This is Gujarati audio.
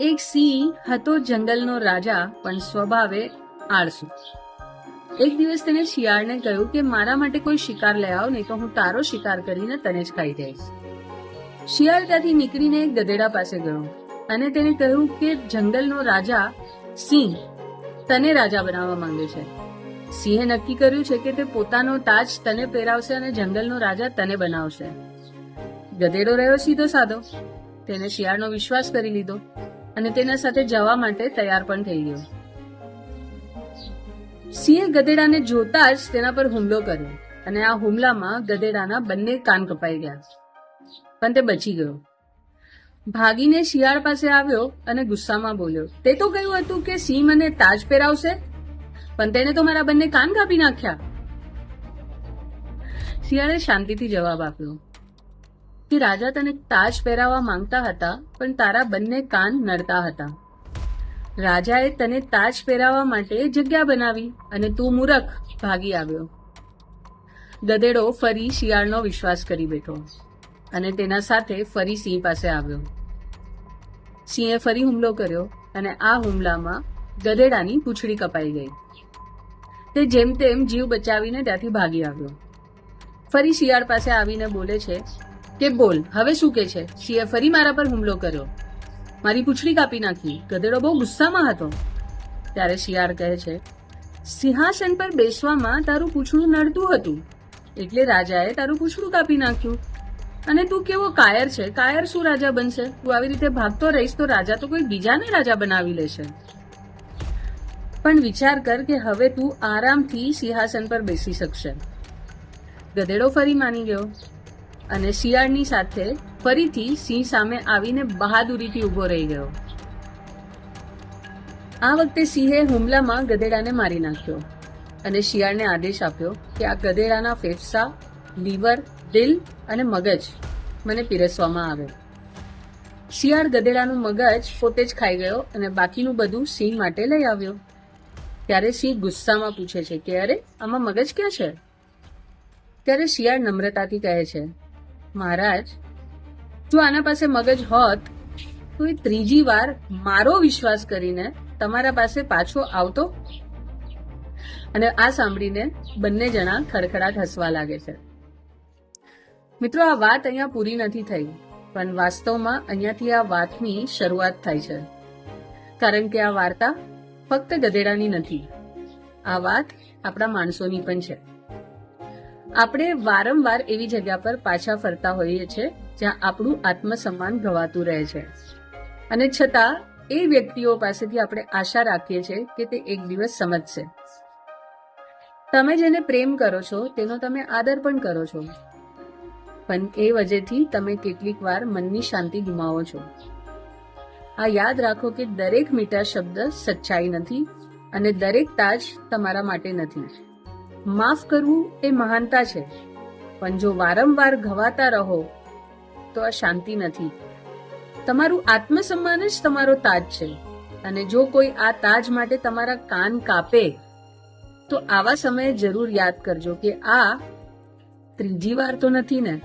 એક સિંહ હતો જંગલનો રાજા, પણ સ્વભાવે આળસુ. એક દિવસ તેને શિયાળને કહ્યું કે મારા માટે કોઈ શિકાર લઈ આવ, નહીં તો હું તારો શિકાર કરીને તને જ ખાઈ જઈશ શિયાળ ત્યાંથી નીકળીને એક ગધેડા પાસે ગયો અને તેને કહ્યું કે જંગલનો રાજા સિંહ તને રાજા બનાવવા માંગે છે. સિંહે નક્કી કર્યું છે કે તે પોતાનો તાજ તને પહેરાવશે અને જંગલનો રાજા તને બનાવશે. ગધેડો રહ્યો સીધો સાધો. તેને શિયાળનો વિશ્વાસ કરી લીધો. અને તેના સાથે જવા માટે તૈયાર પણ થઈ ગયો. સિંહે ગધેડાને જોતા જ તેના પર હુમલો કર્યો અને આ હુમલામાં ગધેડાના બંને કાન કપાઈ ગયા. પણ તે બચી ગયો. ભાગીને શિયાળ પાસે આવ્યો અને ગુસ્સામાં બોલ્યો, તે તો કહ્યું હતું કે સિંહ મને તાજ પહેરાવશે? પણ તેને તો મારા બંને કાન કાપી નાખ્યા. શિયાળે શાંતિથી જવાબ આપ્યો. કે રાજા તને તાજ પહેરાવવા માંગતા હતા પણ તારા બંને કાન નડતા હતા રાજાએ તને તાજ પહેરાવવા માટે જગ્યા બનાવી અને તું મૂરખ ભાગી આવ્યો ગધેડો ફરી શિયાળનો વિશ્વાસ કરી બેઠો અને તેના સાથે ફરી સિંહ પાસે આવ્યો સિંહે ફરી હુમલો કર્યો અને આ હુમલામાં ગધેડાની પૂંછડી કપાઈ ગઈ તે જેમ તેમ જીવ બચાવીને ત્યાંથી ભાગી આવ્યો ફરી શિયાળ પાસે આવીને બોલે છે કે બોલ, હવે શું કે છે? સિંહે ફરી મારા પર હુમલો કર્યો. મારી પૂંછડી કાપી નાખી. ગધેડો બહુ ગુસ્સામાં હતો. ત્યારે શિયાળ કહે છે, સિંહાસન પર બેસવામાં તારું પૂંછડું નડતું હતું. એટલે રાજાએ તારું પૂંછડું કાપી નાખ્યું. અને તું કેવો કાયર છે? કાયર શું રાજા બનશે? તું આવી રીતે ભાગતો રહીશ તો રાજા તો કોઈ બીજાને રાજા બનાવી લેશે. પણ વિચાર કર કે હવે તું આરામથી સિંહાસન પર બેસી શકશે. ગધેડો ફરી માની ગયો. અને શિયાળની સાથે ફરીથી સિંહ સામે આવીને બહાદુરીથી ઊભો રહી ગયો. આ વખતે સિંહે હુમલામાં ગધેડાને મારી નાખ્યો અને શિયાળને આદેશ આપ્યો કે આ ગધેડાના ફેફસા, લીવર, દિલ અને મગજ મને પીરસવામાં આવે. શિયાળ ગધેડાનું મગજ પોતે જ ખાઈ ગયો અને બાકીનું બધું સિંહ માટે લઈ આવ્યો. ત્યારે સિંહ ગુસ્સામાં પૂછે છે કે, અરે, આમાં મગજ ક્યાં છે? ત્યારે શિયાળ નમ્રતાથી કહે છે મહારાજ, જો આના પાસે મગજ હોત, તો એ ત્રીજી વાર મારો વિશ્વાસ કરીને તમારા પાસે પાછો આવતો. અને આ સાંભળીને બંને જણા ખડખડાટ હસવા લાગે છે. મિત્રો, આ વાત અહીંયા પૂરી નથી થઈ, પણ વાસ્તવમાં અહીંયાથી આ વાતની શરૂઆત થાય છે. કારણ કે આ વાર્તા ફક્ત ગધેડાની નથી. આ વાત આપણા માણસોની પણ છે. આપણે વારંવાર એવી જગ્યા પર પાછા ફરતા હોઈએ છીએ જ્યાં આપણું આત્મસન્માન ગવાતું રહે છે. અને છતાં, એ વ્યક્તિઓ પાસેથી આપણે આશા રાખીએ છીએ કે તે એક દિવસ સમજશે. તમે જેને પ્રેમ કરો છો, તેનો તમે આદર પણ કરો છો. પણ એ વજેથી તમે કેટલીક વાર મનની શાંતિ ગુમાવો છો. આ યાદ રાખો કે દરેક મીઠા શબ્દ સચ્ચાઈ નથી અને દરેક તાજ તમારા માટે નથી. માફ કરવું એ મહાનતા છે. પણ જો વારંવાર ઘવાતા રહો, તો આ શાંતિ નથી. તમારું આત્મસન્માન જ તમારો તાજ છે. અને જો કોઈ આ તાજ માટે તમારા કાન કાપે, તો આવા સમયે જરૂર યાદ કરજો કે આ ત્રીજી વાર તો નથી ને.